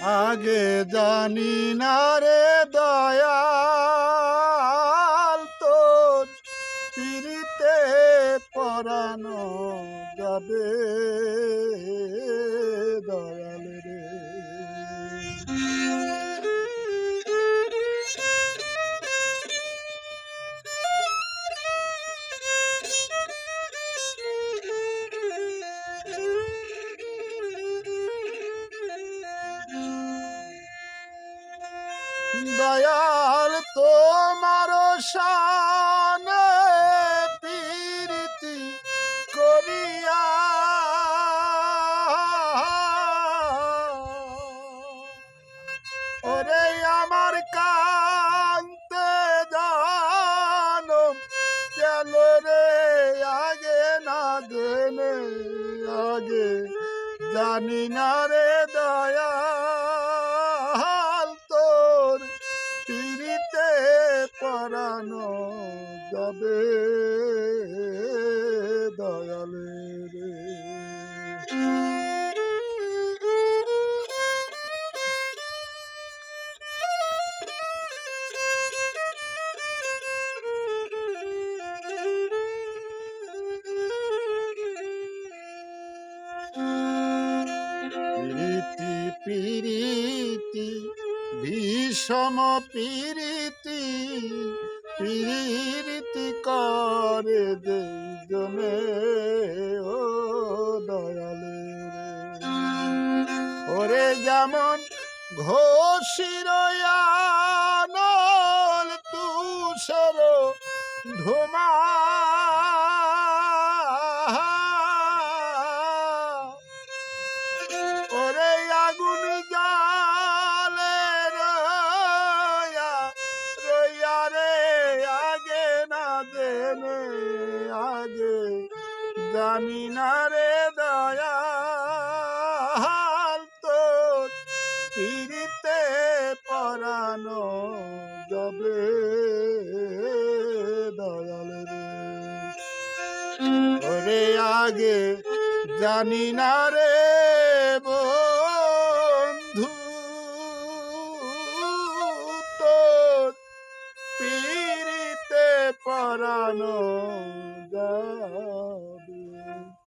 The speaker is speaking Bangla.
আগে জানি না রে দয়াল তোর পিড়িতে পরানো যাবে। দয়াল তোমার শানে প্রীতি করিয়া। ওরে আমার কান্তে জানো চল রে আগে না দেনে আগে। জানি না রে দয়াল যাবে দয়ালে রে প্রীতি প্রীতি ভীষম প্রীতি প্রীতি করে দুজনে ও দয়ালে। ওরে যেমন ঘোষির তুষর ধুমা জানি রে দয়াল তোর পিড়িতে পরানো যাবে দয়াল রে। ওরে আগে জানি না রে বন্ধু, তোর পিড়িতে পরানো